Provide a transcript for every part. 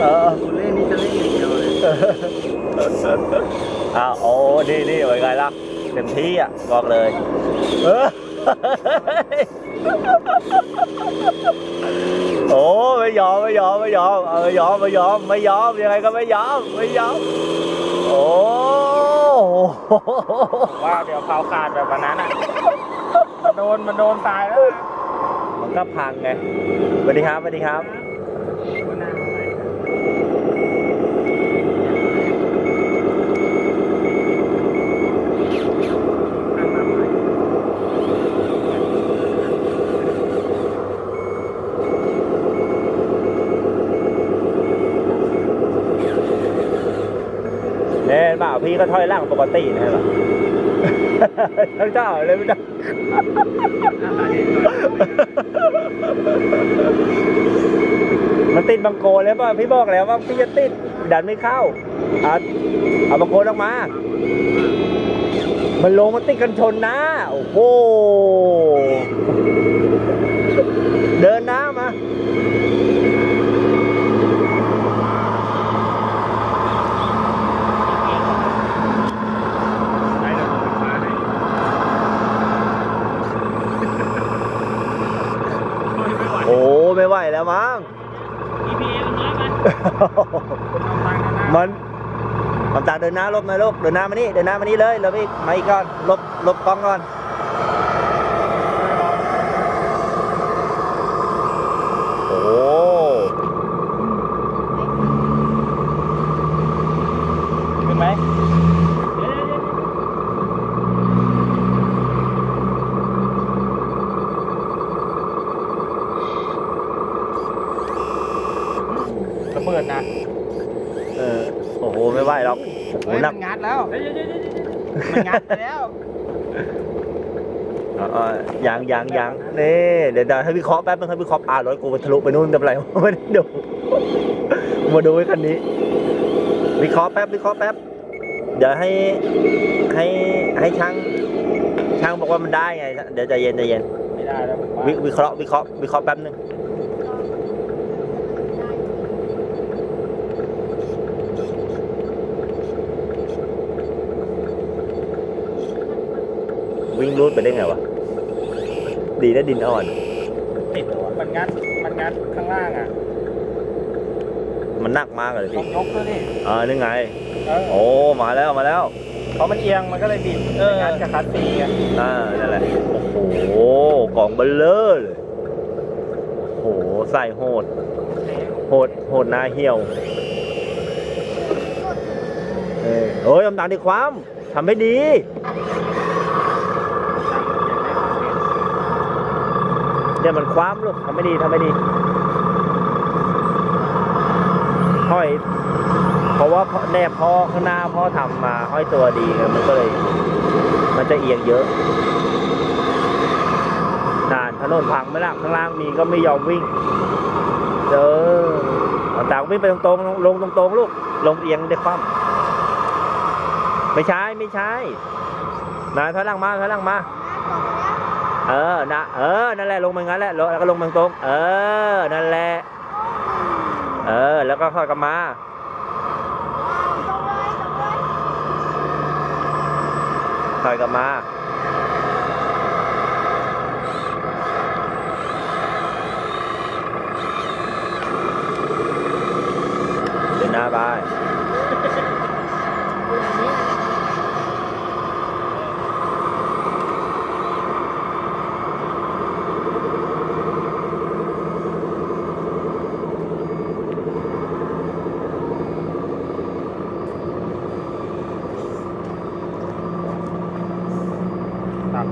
เออกูเล่นนี่จะเล่นอย่างเดียวเลยอ้าวโอ้นี่นี่เป็นไงล่ะเต็มที่อะบอกเลยเออโอ้ไม่ยอมไม่ยอมไม่ยอมเออยอมไม่ยอมไม่ยอมยังไงก็ไม่ยอมไม่ยอมโอ้ว่าเดี๋ยวเผาขาดแบบวันนั้นอะมันโดนมันโดนตายแล้วมันก็พังไงสวัสดีครับสวัสดีครับ มันน่าทำไม เนี่ยเปล่าพี่ ก็ถอยล่างปกตินะครับทั้งเจ้าเลยไม่ได้มันติดบังโกนแล้วป่ะพี่บอกแล้วว่าพี่จะติดดันไม่เข้าเอาเอาบังโกนออกมา มันลงมาติดกันชนนะ โอ้โห เดินหน้ามา ใช้ระบบไฟฟ้าให้ไม่ไหว โอ้ไม่ไหว แล้วมั้ง EPA มันน้อยไปเอาตังค์กันนะมันมันตาเดินหน้าลบหน่อยลูกเดินหน้ามานี่เดินหน้ามานี่เลยลบอีกมาอีกก่อนลบลบกล้องก่อนโอ้ ขึ้นไหม ระ เบิดนะเออโอ้โหไม่ไหวหรอกโอ้เฮ้ยหนัมักนงัดแล้วมันงัดไปแล้วเออเออยังยังยังนี่เดี๋ยวเดี๋ยวให้วิเคราะห์แป๊บนึงให้วิเคราะห์อ่ารถกูมันทะลุไปนู่นจะเป็นไรไม่ได้ดูมาดูไอ้คันนี้วิเคราะห์แป๊บวิเคราะห์แป๊บเดี๋ยวให้ให้ให้ช่างช่างบอกว่ามันได้ไง เดี๋ยวใจเย็นใจเย็นไม่ได้แล้วผมว่าวิวิเคราะห์วิเคราะห์วิเคราะห์แป๊บนึง วิ่งรูดไปได้ไงวะ ดีนะดินอ่อน ติดเหรอวะมันงัด มันงัดข้างล่างอะ มันหนักมากเลยต้พี่องยกด้วยดิอ่านี่ไง เออโอ้มาแล้วมาแล้ว เพราะมันเอียงมันก็เลยบิดเออ งัดกับคัสซีไงอ่านั่นแหละ โอ้โหกล่องเบลเลอร์เลย โอ้โหใส่โหด โหด โหดหนาเหี่ยวเออโอ้ยอำนาจดีความทำให้ดี เนี่ยมันความลูกทำไม่ดีทำไม่ดีห้อย เพราะว่าแนบพ่อข้างหน้าพ่อทำมาห้อยตัวดีไงมันก็เลย มันจะเอียงเยอะนานถนนพังไหมล่ะข้างล่างมีก็ไม่ยอมวิ่งเออต่างวิ่งไปตรงๆลงตรงๆลูกลงเอียงได้ความไม่ใช่ไม่ใช่นายถอยหลังมาถอยหลังมา เออนะเออนั่นแหละลงมางั้นแหละแล้วก็ลงมาตรงเออนั่นแหละเออแล้วก็ค่อยกลับมาค่อยกลับมาเดินหน้าไป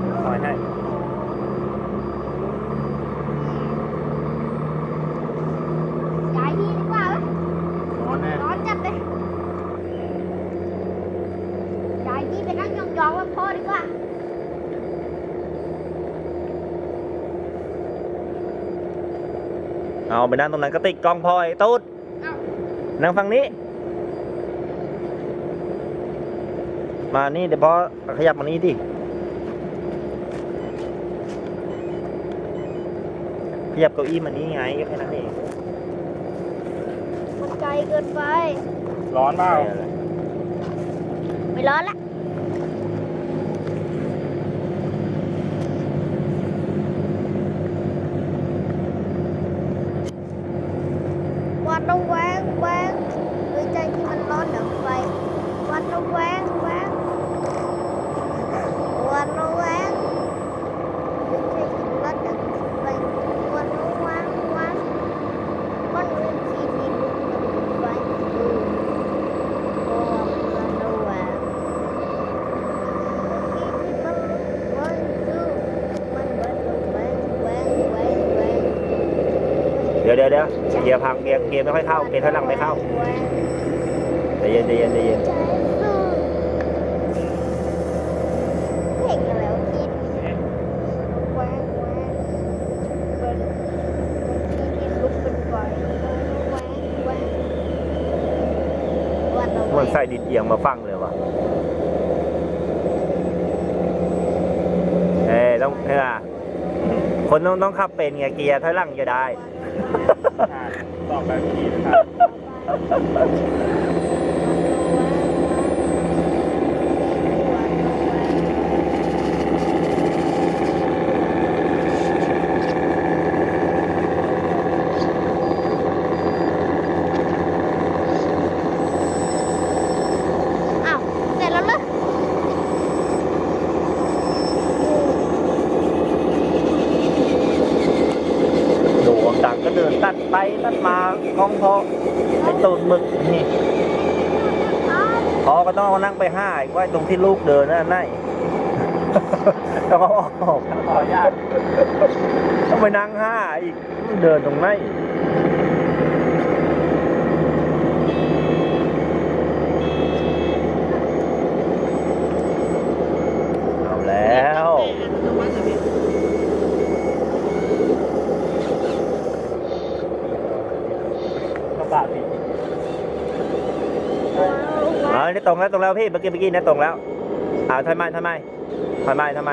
ตัดคอยให้ย้ายที่ดีกว่าไหมร้อนแน่ร้อนจัดเลยย้ายที่ไปนั่งยองๆว่าพ่อดีกว่า เอาไปนั่งตรงนั้นก็ติดกล้องพลอยตุ๊ดเอ้านั่งฝั่งนี้ มานี่เดี๋ยวพอขยับมานี่ดิ ขยับเก้าอี้มานี่ไงก็แค่นั้นเองมันไกลเกินไป ร้อนเปล่าไม่ร้อนละวันระแวงแวงด้วยใจที่มันร้อนดับไฟวันระแวงแวงวันระแวงด้วยใจที่มันร้อนดับไฟ วันระแวงแวงมันเป็นที่ที่ลุกดับไฟโอ้วันระแวง เดี๋ยวเดี๋ยวเดี๋ยวเกียร์พังเกียร์เกียร์ไม่ค่อยเข้าเกียร์ถอยหลังไม่เข้าใจเย็นใจเย็นใจเย็นเพลงอะไรวะคิดแหวงแหวงเป็นที่ที่ลุกเป็นไฟแหวงแหวงวันละมันใส่ดินเอียงมาฟังเลยว่ะเอ้ยต้องเออคนต้องต้องขับเป็นไงเกียร์ถอยหลังจะได้ ตอบแบบนี้นะครับ อ้าวเสร็จแล้วเหรอ ดูดังก็เดินตัด ไปตัดมาคล้องพอไอ้ตูดหมึกนี่อ้าวพอก็ต้องเอานั่งไปห้าอีกว่าตรงที่ลูกเดินนั่นน่ะต้องเอาออกขออนุญาตต้องไปนั่งห้าอีกเดินตรงไหนเอาแล้ว กระบะติดอ๋อนี่ตรงแล้วตรงแล้วพี่เมื่อกี้เมื่อกี้นะตรงแล้วอ่าทำไมทำไมทำไมทำไม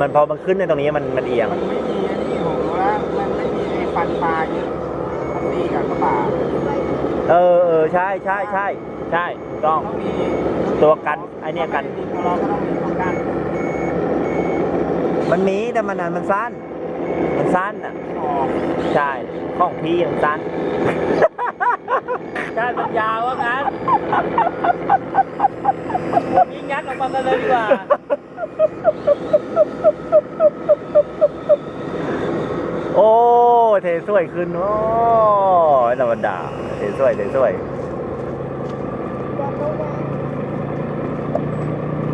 มันพอมันขึ้นในตรงนี้มันมันเอียงมันไม่มีอันนี้ผมรู้ว่ามันไม่มีไอ้ฟันปลาเยอะมันตีกับกระบะเออเออใช่ใช่ใช่ใช่ถูกต้องต้องมีตัวกันไอเนี่ยกัน ดินเราก็ต้องมีตัวกันมันมีแต่มันนั้นมันสั้น มันสั้นอะออกใช่ของพี่มันสั้นใช่มันยาวว่างั้นผมยิงยัดออกมากันเลยดีกว่าโอ้เทสวยขึ้นโอ้ยธรรมดาเทสวยเทสวย วันละแวง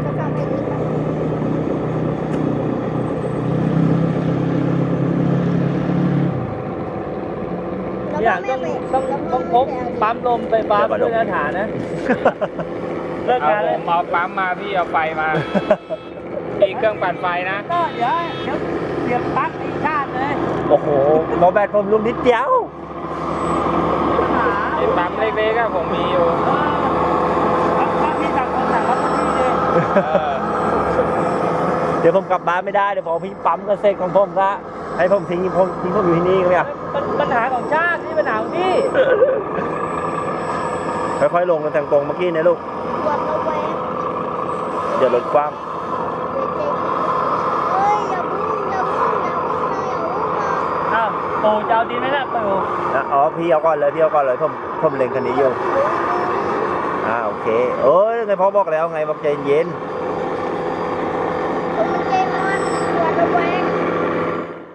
จะกลับไปที่บ้านแล้ว อย่างก็ต้องแม่ต้องแล้วต้องพกปั๊มลมไฟฟ้าเป็นมาตรฐานนะเลิกเอางานผเลยมเอาปั๊มมาพี่เอาไฟมาพี่เครื่องปั่นไฟนะก็เดี๋ยวเดี๋ยวเสียบปลั๊กไอ้ชาติเลยโอ้โหโมแบตผมลุมนิดเดียวปัญหาไอ้ปั๊มเล็กๆอะผมมีอยู่เออถ้าพี่ต่างคนต่างรับหน้าที่เลยเออเดี๋ยวผมกลับบ้านไม่ได้ เดี๋ยวพอพี่ปั๊มก็เสร็จของผมละให้ผมทิ้งผมทิ้งผมอยู่ที่นี่ก็ไม่เอา มันปัญหาของชาตินี่ปัญหาของพี่ ค่อยๆลงกันทางตรงเมื่อกี้เนี่ยลูกวันละแวงเดี๋ยวรถคว่เฮ้ยอย่าพึ่งอย่าพึ่งอย่าพึ่งนะอย่าพึ่งนะอ้าวปู่จะเอาดีไหมล่ะปู่ำนะอ๋อพี่เอาก่อนเลยพี่เอาก่อนเลยผมผมเล็งคันนี้อยู่อ่าโอเคเอ้ยไงพ่อบอกแล้วไงบอกใจเย็นเฮ้ยเจนอนวันละแวง